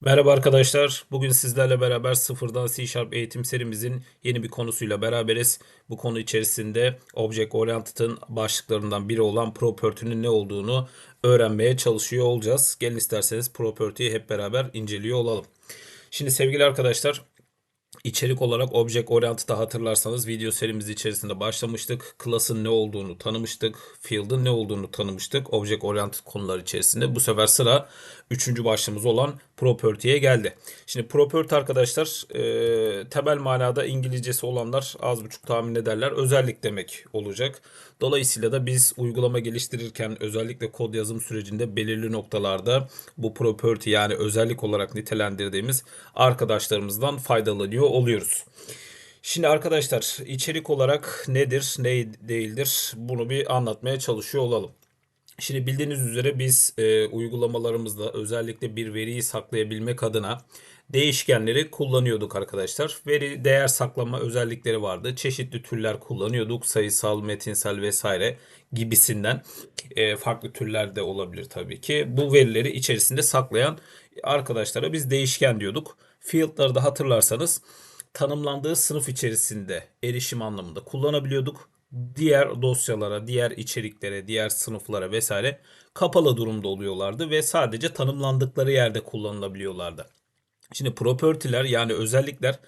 Merhaba arkadaşlar. Bugün sizlerle beraber sıfırdan C Sharp eğitim serimizin yeni bir konusuyla beraberiz. Bu konu içerisinde Object Oriented'ın başlıklarından biri olan property'nin ne olduğunu öğrenmeye çalışıyor olacağız. Gelin isterseniz property'yi hep beraber inceliyor olalım. Şimdi sevgili arkadaşlar İçerik olarak Object Oriented'ı hatırlarsanız video serimiz içerisinde başlamıştık. Class'ın ne olduğunu tanımıştık. Field'ın ne olduğunu tanımıştık. Object Oriented konular içerisinde. Bu sefer sıra üçüncü başlığımız olan Property'ye geldi. Şimdi Property arkadaşlar e, temel manada İngilizcesi olanlar az buçuk tahmin ederler. Özellik demek olacak. Dolayısıyla da biz uygulama geliştirirken özellikle kod yazım sürecinde belirli noktalarda bu property yani özellik olarak nitelendirdiğimiz arkadaşlarımızdan faydalanıyor oluyoruz. Şimdi arkadaşlar içerik olarak nedir, ne değildir bunu bir anlatmaya çalışıyor olalım. Şimdi bildiğiniz üzere biz e, uygulamalarımızda özellikle bir veriyi saklayabilmek adına değişkenleri kullanıyorduk arkadaşlar. Veri değer saklama özellikleri vardı. Çeşitli türler kullanıyorduk. Sayısal, metinsel vesaire gibisinden e, farklı türler de olabilir tabii ki. Bu verileri içerisinde saklayan arkadaşlara biz değişken diyorduk. Field'ları da hatırlarsanız tanımlandığı sınıf içerisinde erişim anlamında kullanabiliyorduk. Diğer dosyalara, diğer içeriklere, diğer sınıflara vesaire kapalı durumda oluyorlardı ve sadece tanımlandıkları yerde kullanılabiliyorlardı. Şimdi property'ler yani özellikler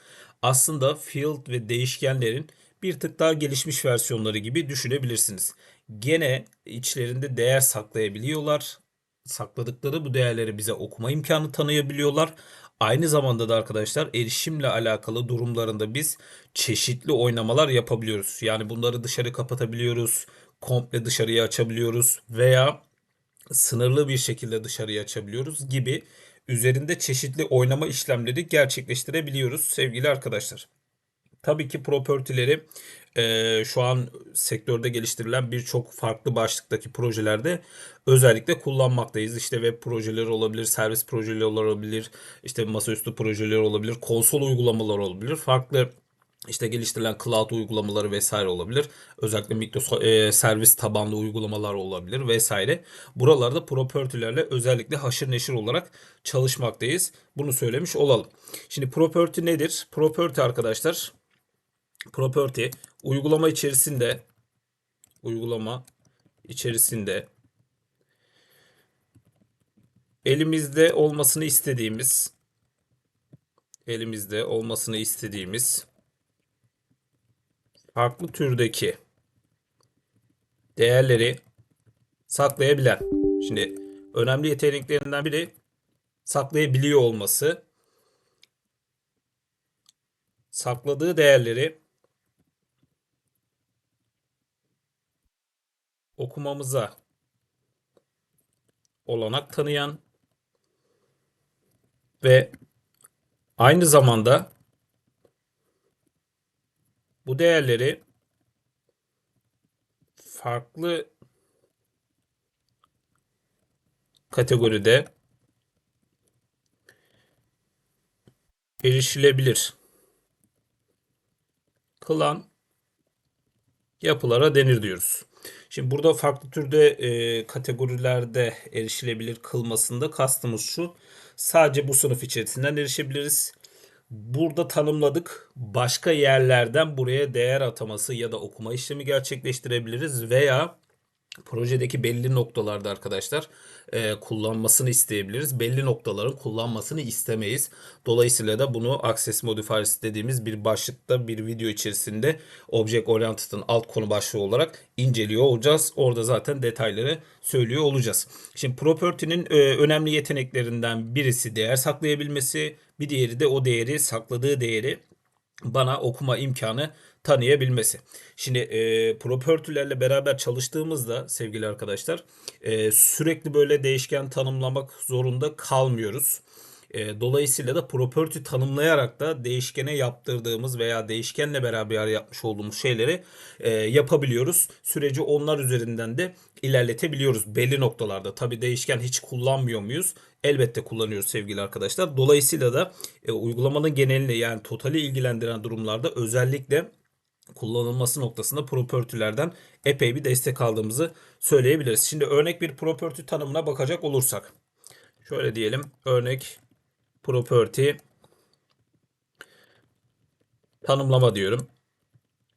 aslında field ve değişkenlerin bir tık daha gelişmiş versiyonları gibi düşünebilirsiniz. Gene içlerinde değer saklayabiliyorlar. Sakladıkları bu değerleri bize okuma imkanı tanıyabiliyorlar. Aynı zamanda da arkadaşlar erişimle alakalı durumlarında biz çeşitli oynamalar yapabiliyoruz. Yani bunları dışarı kapatabiliyoruz, komple dışarıya açabiliyoruz veya sınırlı bir şekilde dışarıya açabiliyoruz gibi üzerinde çeşitli oynama işlemleri gerçekleştirebiliyoruz sevgili arkadaşlar. Tabii ki property'leri şu an sektörde geliştirilen birçok farklı başlıktaki projelerde özellikle kullanmaktayız. İşte web projeleri olabilir, servis projeleri olabilir, işte masaüstü projeleri olabilir, konsol uygulamalar olabilir. Farklı işte geliştirilen cloud uygulamaları vesaire olabilir. Özellikle mikro e, servis tabanlı uygulamalar olabilir vesaire. Buralarda property'lerle özellikle haşır neşir olarak çalışmaktayız. Bunu söylemiş olalım. Şimdi property nedir? Property arkadaşlar property uygulama içerisinde uygulama içerisinde elimizde olmasını istediğimiz elimizde olmasını istediğimiz farklı türdeki değerleri saklayabilen. Şimdi önemli yeteneklerinden biri saklayabiliyor olması. Sakladığı değerleri okumamıza olanak tanıyan ve aynı zamanda bu değerleri farklı kategoride erişilebilir kılan yapılara denir diyoruz. Şimdi burada farklı türde e, kategorilerde erişilebilir kılmasında kastımız şu. Sadece bu sınıf içerisinden erişebiliriz. Burada tanımladık. Başka yerlerden buraya değer ataması ya da okuma işlemi gerçekleştirebiliriz veya projedeki belli noktalarda arkadaşlar e, kullanmasını isteyebiliriz. Belli noktaların kullanmasını istemeyiz. Dolayısıyla da bunu Access Modifiers dediğimiz bir başlıkta bir video içerisinde Object Oriented'ın alt konu başlığı olarak inceliyor olacağız. Orada zaten detayları söylüyor olacağız. Şimdi property'nin e, önemli yeteneklerinden birisi değer saklayabilmesi, bir diğeri de o değeri sakladığı değeri bana okuma imkanı tanıyabilmesi. Şimdi e, property'lerle beraber çalıştığımızda sevgili arkadaşlar e, sürekli böyle değişken tanımlamak zorunda kalmıyoruz. E, dolayısıyla da property tanımlayarak da değişkene yaptırdığımız veya değişkenle beraber yapmış olduğumuz şeyleri e, yapabiliyoruz. Süreci onlar üzerinden de ilerletebiliyoruz belli noktalarda. Tabi değişken hiç kullanmıyor muyuz? Elbette kullanıyoruz sevgili arkadaşlar. Dolayısıyla da e, uygulamanın genelini yani totali ilgilendiren durumlarda özellikle kullanılması noktasında property'lerden epey bir destek aldığımızı söyleyebiliriz. Şimdi örnek bir property tanımına bakacak olursak. Şöyle diyelim örnek property tanımlama diyorum.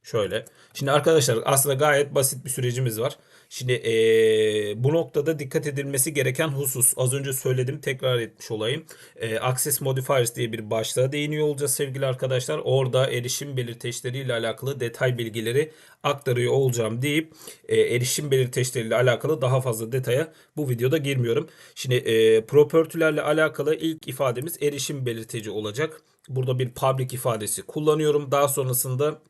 Şöyle. Şimdi arkadaşlar aslında gayet basit bir sürecimiz var. Şimdi eee, bu noktada dikkat edilmesi gereken husus az önce söyledim tekrar etmiş olayım. Eee, Access Modifiers diye bir başlığa değiniyor olacağız sevgili arkadaşlar. Orada erişim belirteçleriyle alakalı detay bilgileri aktarıyor olacağım deyip eee, erişim belirteçleriyle alakalı daha fazla detaya bu videoda girmiyorum. Şimdi eee property'lerle alakalı ilk ifademiz erişim belirteci olacak. Burada bir public ifadesi kullanıyorum. Daha sonrasında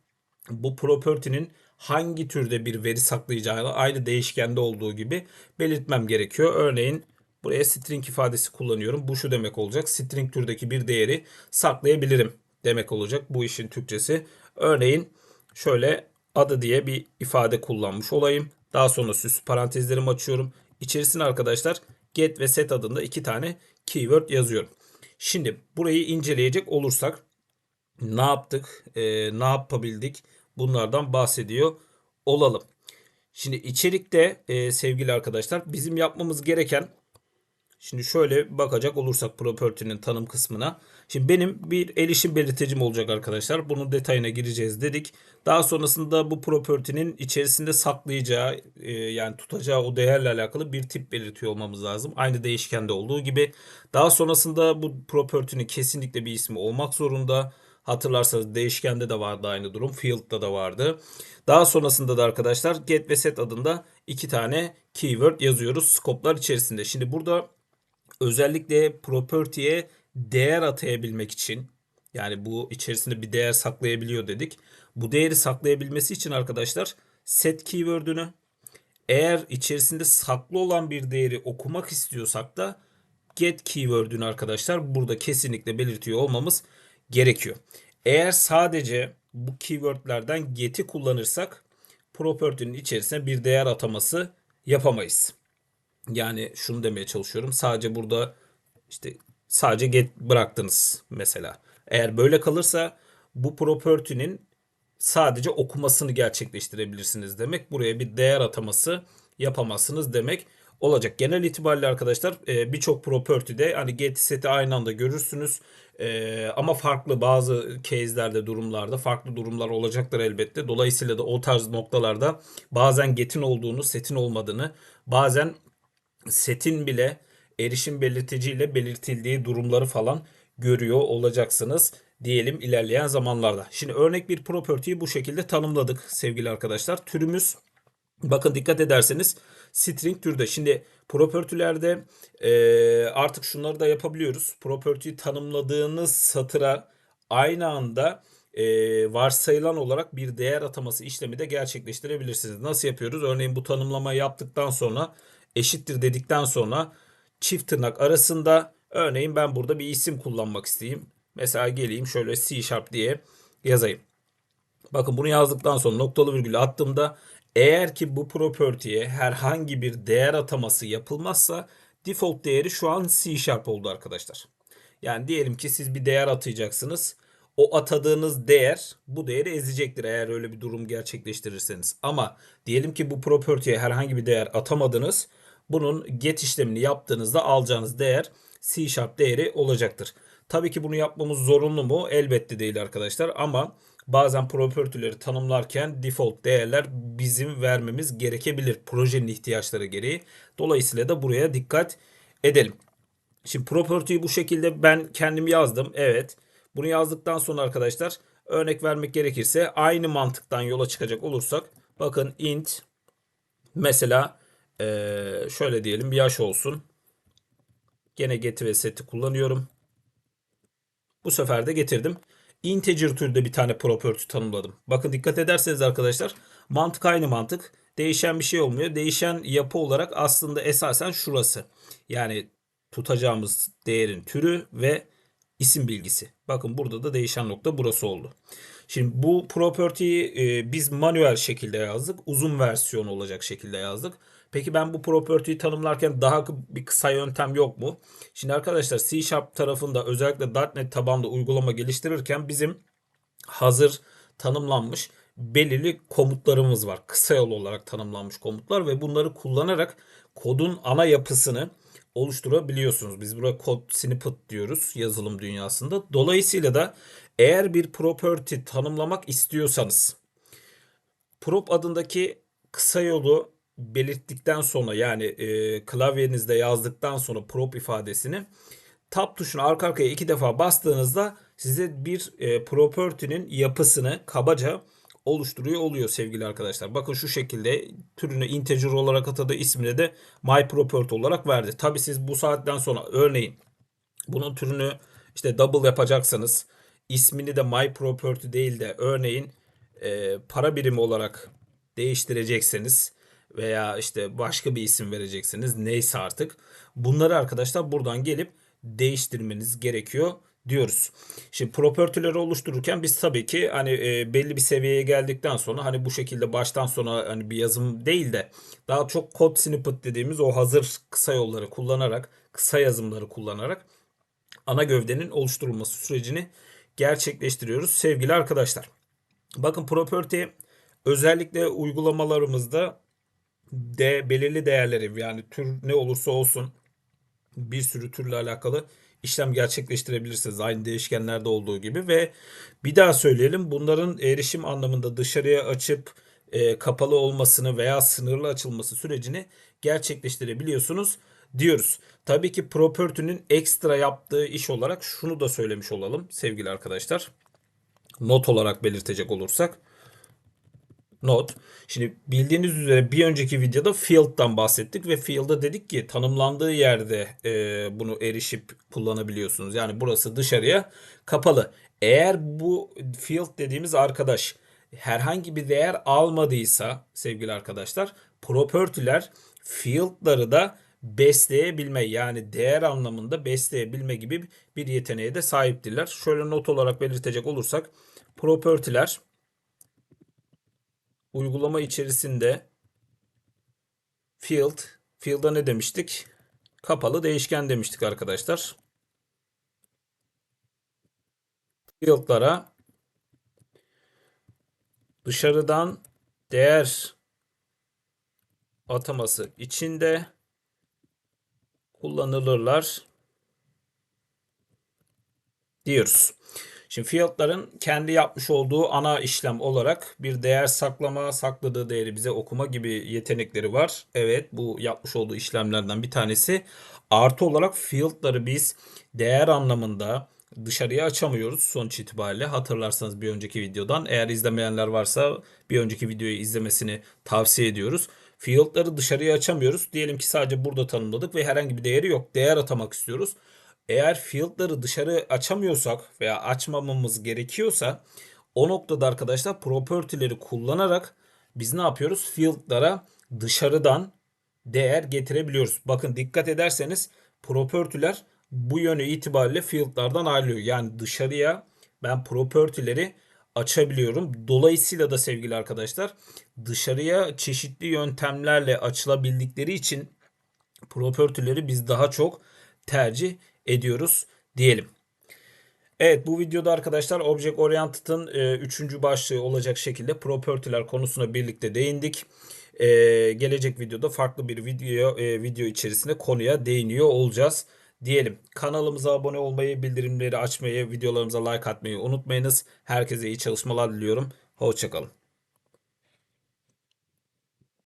bu property'nin hangi türde bir veri saklayacağını aynı değişkende olduğu gibi belirtmem gerekiyor. Örneğin buraya string ifadesi kullanıyorum. Bu şu demek olacak. String türdeki bir değeri saklayabilirim demek olacak. Bu işin Türkçesi. Örneğin şöyle adı diye bir ifade kullanmış olayım. Daha sonra süs parantezlerimi açıyorum. İçerisine arkadaşlar get ve set adında iki tane keyword yazıyorum. Şimdi burayı inceleyecek olursak ne yaptık, e, ne yapabildik bunlardan bahsediyor olalım. Şimdi içerikte e, sevgili arkadaşlar bizim yapmamız gereken şimdi şöyle bakacak olursak property'nin tanım kısmına. Şimdi benim bir erişim belirtecim olacak arkadaşlar. Bunun detayına gireceğiz dedik. Daha sonrasında bu property'nin içerisinde saklayacağı e, yani tutacağı o değerle alakalı bir tip belirtiyor olmamız lazım. Aynı değişkende olduğu gibi. Daha sonrasında bu property'nin kesinlikle bir ismi olmak zorunda. Hatırlarsanız değişkende de vardı aynı durum. Field'da da vardı. Daha sonrasında da arkadaşlar get ve set adında iki tane keyword yazıyoruz scope'lar içerisinde. Şimdi burada özellikle property'ye değer atayabilmek için yani bu içerisinde bir değer saklayabiliyor dedik. Bu değeri saklayabilmesi için arkadaşlar set keyword'ünü eğer içerisinde saklı olan bir değeri okumak istiyorsak da get keyword'ünü arkadaşlar burada kesinlikle belirtiyor olmamız gerekiyor. Eğer sadece bu keywordlerden get'i kullanırsak property'nin içerisine bir değer ataması yapamayız. Yani şunu demeye çalışıyorum. Sadece burada işte sadece get bıraktınız mesela. Eğer böyle kalırsa bu property'nin sadece okumasını gerçekleştirebilirsiniz demek. Buraya bir değer ataması yapamazsınız demek olacak. Genel itibariyle arkadaşlar e, birçok property'de hani get seti aynı anda görürsünüz. E, ama farklı bazı case'lerde durumlarda farklı durumlar olacaktır elbette. Dolayısıyla da o tarz noktalarda bazen get'in olduğunu, setin olmadığını, bazen setin bile erişim belirticiyle belirtildiği durumları falan görüyor olacaksınız diyelim ilerleyen zamanlarda. Şimdi örnek bir property'yi bu şekilde tanımladık sevgili arkadaşlar. Türümüz bakın dikkat ederseniz string türde. Şimdi property'lerde e, artık şunları da yapabiliyoruz. Property'yi tanımladığınız satıra aynı anda e, varsayılan olarak bir değer ataması işlemi de gerçekleştirebilirsiniz. Nasıl yapıyoruz? Örneğin bu tanımlamayı yaptıktan sonra eşittir dedikten sonra çift tırnak arasında örneğin ben burada bir isim kullanmak isteyeyim. Mesela geleyim şöyle C Sharp diye yazayım. Bakın bunu yazdıktan sonra noktalı virgül attığımda eğer ki bu property'ye herhangi bir değer ataması yapılmazsa default değeri şu an C Sharp oldu arkadaşlar. Yani diyelim ki siz bir değer atayacaksınız. O atadığınız değer bu değeri ezecektir eğer öyle bir durum gerçekleştirirseniz. Ama diyelim ki bu property'ye herhangi bir değer atamadınız. Bunun get işlemini yaptığınızda alacağınız değer C Sharp değeri olacaktır. Tabii ki bunu yapmamız zorunlu mu? Elbette değil arkadaşlar ama bazen property'leri tanımlarken default değerler bizim vermemiz gerekebilir projenin ihtiyaçları gereği. Dolayısıyla da buraya dikkat edelim. Şimdi property'yi bu şekilde ben kendim yazdım. Evet. Bunu yazdıktan sonra arkadaşlar örnek vermek gerekirse aynı mantıktan yola çıkacak olursak bakın int mesela eee, şöyle diyelim bir yaş olsun. Gene get ve set'i kullanıyorum. Bu sefer de getirdim. Integer türde bir tane property tanımladım. Bakın dikkat ederseniz arkadaşlar mantık aynı mantık. Değişen bir şey olmuyor. Değişen yapı olarak aslında esasen şurası. Yani tutacağımız değerin türü ve isim bilgisi. Bakın burada da değişen nokta burası oldu. Şimdi bu property'yi e, biz manuel şekilde yazdık. Uzun versiyon olacak şekilde yazdık. Peki ben bu property'yi tanımlarken daha bir kısa yöntem yok mu? Şimdi arkadaşlar C Sharp tarafında özellikle .NET tabanlı uygulama geliştirirken bizim hazır tanımlanmış belirli komutlarımız var. Kısa yol olarak tanımlanmış komutlar ve bunları kullanarak kodun ana yapısını oluşturabiliyorsunuz. Biz buraya kod snippet diyoruz yazılım dünyasında. Dolayısıyla da eğer bir property tanımlamak istiyorsanız prop adındaki kısa yolu belirttikten sonra yani e, klavyenizde yazdıktan sonra prop ifadesini tab tuşuna arka arkaya iki defa bastığınızda size bir e, property'nin yapısını kabaca oluşturuyor oluyor sevgili arkadaşlar. Bakın şu şekilde türünü integer olarak atadı ismini de my property olarak verdi. Tabi siz bu saatten sonra örneğin bunun türünü işte double yapacaksanız ismini de my property değil de örneğin e, para birimi olarak değiştirecekseniz veya işte başka bir isim vereceksiniz neyse artık bunları arkadaşlar buradan gelip değiştirmeniz gerekiyor diyoruz. Şimdi property'leri oluştururken biz tabii ki hani e, belli bir seviyeye geldikten sonra hani bu şekilde baştan sona hani bir yazım değil de daha çok kod snippet dediğimiz o hazır kısa yolları kullanarak kısa yazımları kullanarak ana gövdenin oluşturulması sürecini gerçekleştiriyoruz sevgili arkadaşlar. Bakın property özellikle uygulamalarımızda de belirli değerleri yani tür ne olursa olsun bir sürü türle alakalı işlem gerçekleştirebilirsiniz aynı değişkenlerde olduğu gibi ve bir daha söyleyelim bunların erişim anlamında dışarıya açıp e, kapalı olmasını veya sınırlı açılması sürecini gerçekleştirebiliyorsunuz diyoruz. Tabii ki property'nin ekstra yaptığı iş olarak şunu da söylemiş olalım sevgili arkadaşlar. Not olarak belirtecek olursak not. Şimdi bildiğiniz üzere bir önceki videoda field'dan bahsettik ve field'a dedik ki tanımlandığı yerde e, bunu erişip kullanabiliyorsunuz. Yani burası dışarıya kapalı. Eğer bu field dediğimiz arkadaş herhangi bir değer almadıysa sevgili arkadaşlar property'ler field'ları da besleyebilme yani değer anlamında besleyebilme gibi bir yeteneğe de sahiptirler. Şöyle not olarak belirtecek olursak property'ler uygulama içerisinde field, field'a ne demiştik? Kapalı değişken demiştik arkadaşlar. Field'lara dışarıdan değer ataması içinde kullanılırlar diyoruz. Şimdi fiyatların kendi yapmış olduğu ana işlem olarak bir değer saklama, sakladığı değeri bize okuma gibi yetenekleri var. Evet bu yapmış olduğu işlemlerden bir tanesi. Artı olarak field'ları biz değer anlamında dışarıya açamıyoruz sonuç itibariyle. Hatırlarsanız bir önceki videodan. Eğer izlemeyenler varsa bir önceki videoyu izlemesini tavsiye ediyoruz. Field'ları dışarıya açamıyoruz. Diyelim ki sadece burada tanımladık ve herhangi bir değeri yok. Değer atamak istiyoruz. Eğer field'ları dışarı açamıyorsak veya açmamamız gerekiyorsa o noktada arkadaşlar property'leri kullanarak biz ne yapıyoruz? Field'lara dışarıdan değer getirebiliyoruz. Bakın dikkat ederseniz property'ler bu yönü itibariyle field'lardan ayrılıyor. Yani dışarıya ben property'leri açabiliyorum. Dolayısıyla da sevgili arkadaşlar dışarıya çeşitli yöntemlerle açılabildikleri için property'leri biz daha çok tercih ediyoruz diyelim. Evet bu videoda arkadaşlar Object Oriented'ın 3. E, başlığı olacak şekilde property'ler konusuna birlikte değindik. E, gelecek videoda farklı bir video e, video içerisinde konuya değiniyor olacağız diyelim. Kanalımıza abone olmayı, bildirimleri açmayı, videolarımıza like atmayı unutmayınız. Herkese iyi çalışmalar diliyorum. Hoşçakalın.